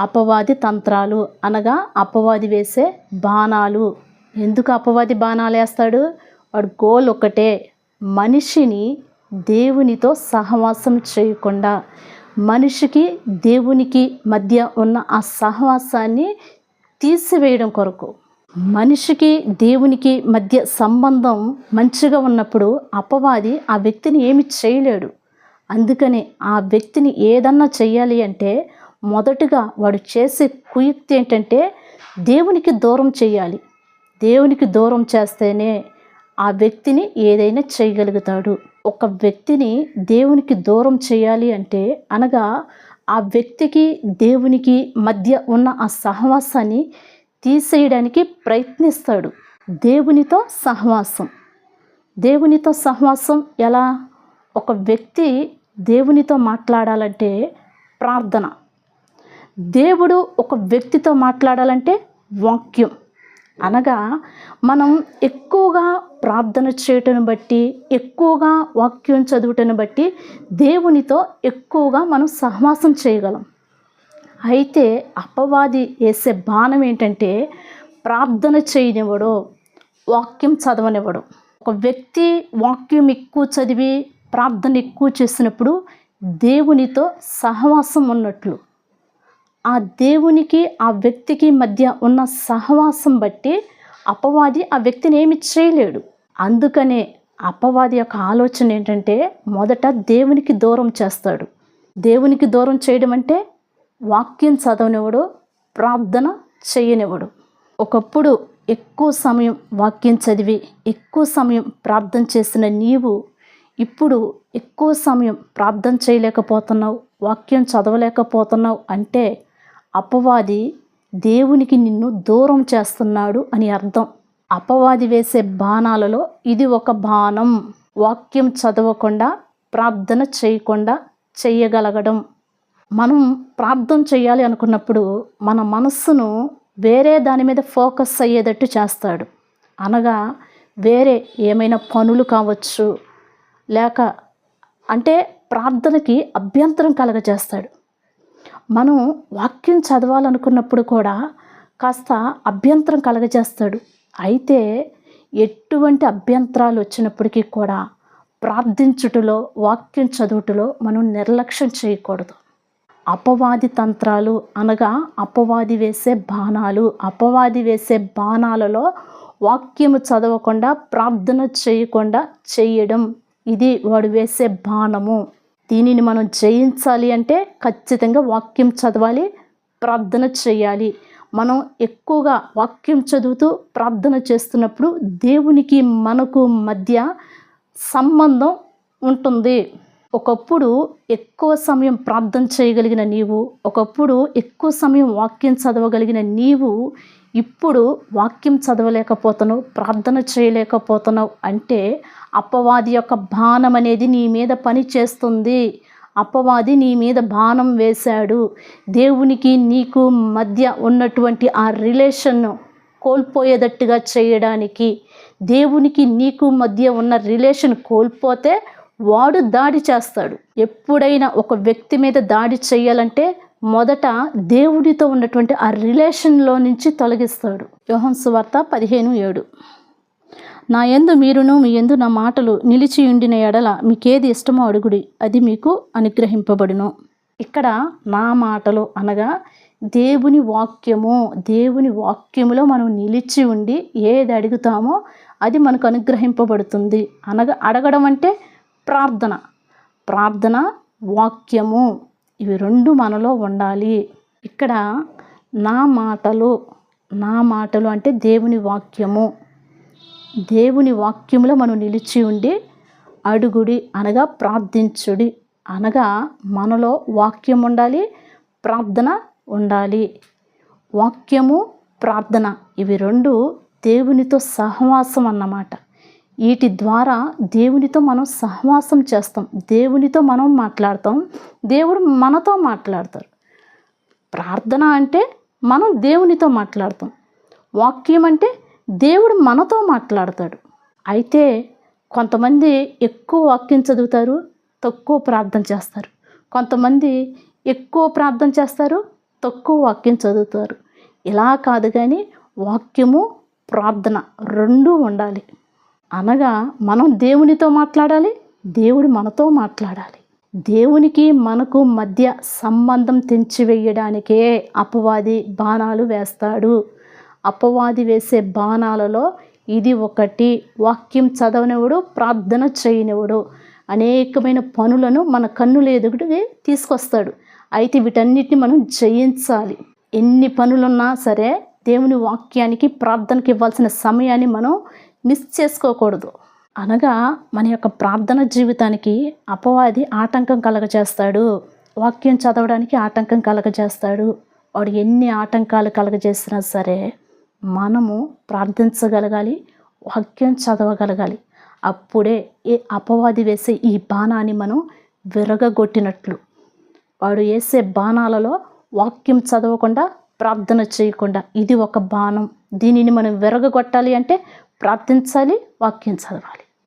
అపవాది తంత్రాలు అనగా అపవాది వేసే బాణాలు. ఎందుకు అపవాది బాణాలు వేస్తాడు? వాడు గోల్ ఒకటే మనిషిని దేవునితో సహవాసం చేయకుండా మనిషికి దేవునికి మధ్య ఉన్న ఆ సహవాసాన్ని తీసివేయడం కొరకు. మనిషికి దేవునికి మధ్య సంబంధం మంచిగా ఉన్నప్పుడు అపవాది ఆ వ్యక్తిని ఏమి చేయలేడు. అందుకని ఆ వ్యక్తిని ఏదన్నా చేయాలి అంటే మొదటగా వాడు చేసే కుయుక్తి ఏంటంటే దేవునికి దూరం చేయాలి. దేవునికి దూరం చేస్తేనే ఆ వ్యక్తిని ఏదైనా చేయగలుగుతాడు. ఒక వ్యక్తిని దేవునికి దూరం చేయాలి అంటే అనగా ఆ వ్యక్తికి దేవునికి మధ్య ఉన్న ఆ సహవాసాన్ని తీసేయడానికి ప్రయత్నిస్తాడు. దేవునితో సహవాసం. దేవునితో సహవాసం ఎలా? ఒక వ్యక్తి దేవునితో మాట్లాడాలంటే ప్రార్థన. దేవుడు ఒక వ్యక్తితో మాట్లాడాలంటే వాక్యం. అనగా మనం ఎక్కువగా ప్రార్థన చేయటను బట్టి ఎక్కువగా వాక్యం చదువుటను బట్టి దేవునితో ఎక్కువగా మనం సహవాసం చేయగలం. అయితే అపవాది వేసే బాణం ఏంటంటే ప్రార్థన చేయనివ్వడు వాక్యం చదవనివ్వడు. ఒక వ్యక్తి వాక్యం ఎక్కువ చదివి ప్రార్థన ఎక్కువ చేసినప్పుడు దేవునితో సహవాసం ఉన్నట్లు ఆ దేవునికి ఆ వ్యక్తికి మధ్య ఉన్న సహవాసం బట్టి అపవాది ఆ వ్యక్తిని ఏమి చేయలేడు. అందుకనే అపవాది యొక్క ఆలోచన ఏంటంటే మొదట దేవునికి దూరం చేస్తాడు. దేవునికి దూరం చేయడం అంటే వాక్యం చదవనివ్వడు ప్రార్థన చేయనివ్వడు. ఒకప్పుడు ఎక్కువ సమయం వాక్యం చదివి ఎక్కువ సమయం ప్రార్థన చేసిన నీవు ఇప్పుడు ఎక్కువ సమయం ప్రార్థన చేయలేకపోతున్నావు వాక్యం చదవలేకపోతున్నావు అంటే అపవాది దేవునికి నిన్ను దూరం చేస్తున్నాడు అని అర్థం. అపవాది వేసే బాణాలలో ఇది ఒక బాణం. వాక్యం చదవకుండా ప్రార్థన చేయకుండా చేయగలగడం. మనం ప్రార్థన చేయాలి అనుకున్నప్పుడు మన మనస్సును వేరే దాని మీద ఫోకస్ అయ్యేటట్టు చేస్తాడు. అనగా వేరే ఏమైనా పనులు కావచ్చు లేక అంటే ప్రార్థనకి అభ్యంతరం కలగజేస్తాడు. మనం వాక్యం చదవాలనుకున్నప్పుడు కూడా కాస్త అభ్యంతరం కలగజేస్తాడు. అయితే ఎటువంటి అభ్యంతరాలు వచ్చినప్పటికీ కూడా ప్రార్థించుటలో వాక్యం చదువుటలో మనం నిర్లక్ష్యం చేయకూడదు. అపవాది తంత్రాలు అనగా అపవాది వేసే బాణాలు అపవాది వేసే బాణాలలో వాక్యము చదవకుండా ప్రార్థన చేయకుండా చేయడం. ఇది వాడు వేసే బాణము. దీనిని మనం జయించాలి అంటే ఖచ్చితంగా వాక్యం చదవాలి ప్రార్థన చేయాలి. మనం ఎక్కువగా వాక్యం చదువుతూ ప్రార్థన చేస్తున్నప్పుడు దేవునికి మనకు మధ్య సంబంధం ఉంటుంది. ఒకప్పుడు ఎక్కువ సమయం ప్రార్థన చేయగలిగిన నీవు ఒకప్పుడు ఎక్కువ సమయం వాక్యం చదవగలిగిన నీవు ఇప్పుడు వాక్యం చదవలేకపోతున్నావు ప్రార్థన చేయలేకపోతున్నావు అంటే అపవాది యొక్క బాణం అనేది నీ మీద పని చేస్తుంది. అపవాది నీ మీద బాణం వేశాడు. దేవునికి నీకు మధ్య ఉన్నటువంటి ఆ రిలేషన్ను కోల్పోయేటట్టుగా చేయడానికి దేవునికి నీకు మధ్య ఉన్న రిలేషన్ కోల్పోతే వాడు దాడి చేస్తాడు. ఎప్పుడైనా ఒక వ్యక్తి మీద దాడి చేయాలంటే మొదట దేవుడితో ఉన్నటువంటి ఆ రిలేషన్లో నుంచి తొలగిస్తాడు. యోహన్ సువార్త పదిహేను ఏడు. నా యందు మీరును మీ ఎందు నా మాటలు నిలిచి ఉండిన ఎడల మీకేది ఇష్టమో అడుగుడి అది మీకు అనుగ్రహింపబడును. ఇక్కడ నా మాటలు అనగా దేవుని వాక్యము దేవుని వాక్యములో మనం నిలిచి ఉండి ఏది అడుగుతామో అది మనకు అనుగ్రహింపబడుతుంది. అనగా అడగడం అంటే ప్రార్థన. ప్రార్థన వాక్యము ఇవి రెండు మనలో ఉండాలి. ఇక్కడ నా మాటలు నా మాటలు అంటే దేవుని వాక్యము. దేవుని వాక్యములో మనం నిలిచి ఉండి అడుగుడి అనగా ప్రార్థించుడి అనగా మనలో వాక్యం ఉండాలి ప్రార్థన ఉండాలి. వాక్యము ప్రార్థన ఇవి రెండు దేవునితో సహవాసం అన్నమాట. వీటి ద్వారా దేవునితో మనం సహవాసం చేస్తాం. దేవునితో మనం మాట్లాడతాం. దేవుడు మనతో మాట్లాడతారు ప్రార్థన అంటే మనం దేవునితో మాట్లాడతాం. వాక్యం అంటే దేవుడు మనతో మాట్లాడతాడు. అయితే కొంతమంది ఎక్కువ వాక్యం చదువుతారు తక్కువ ప్రార్థన చేస్తారు. కొంతమంది ఎక్కువ ప్రార్థన చేస్తారు తక్కువ వాక్యం చదువుతారు. ఇలా కాదు కానీ వాక్యము ప్రార్థన రెండూ ఉండాలి. అనగా మనం దేవునితో మాట్లాడాలి దేవుడు మనతో మాట్లాడాలి. దేవునికి మనకు మధ్య సంబంధం తెంచివేయడానికే అపవాది బాణాలు వేస్తాడు. అపవాది వేసే బాణాలలో ఇది ఒకటి. వాక్యం చదవనివాడు ప్రార్థన చేయనివాడు అనేకమైన పనులను మన కన్నుల ఎదుగుడికి తీసుకొస్తాడు. అయితే వీటన్నిటిని మనం జయించాలి. ఎన్ని పనులున్నా సరే దేవుని వాక్యానికి ప్రార్థనకి ఇవ్వాల్సిన సమయాన్ని మనం మిస్ చేసుకోకూడదు. అనగా మన యొక్క ప్రార్థన జీవితానికి అపవాది ఆటంకం కలగజేస్తాడు. వాక్యం చదవడానికి ఆటంకం కలగజేస్తాడు. వాడు ఎన్ని ఆటంకాలు కలగజేసినా సరే మనము ప్రార్థించగలగాలి వాక్యం చదవగలగాలి. అప్పుడే ఏ అపవాది వేసే ఈ బాణాన్ని మనం విరగగొట్టినట్లు. వాడు వేసే బాణాలలో వాక్యం చదవకుండా ప్రార్థన చేయకుండా ఇది ఒక బాణం. దీనిని మనం విరగగొట్టాలి అంటే ప్రార్థించాలి వాక్యం చదవాలి.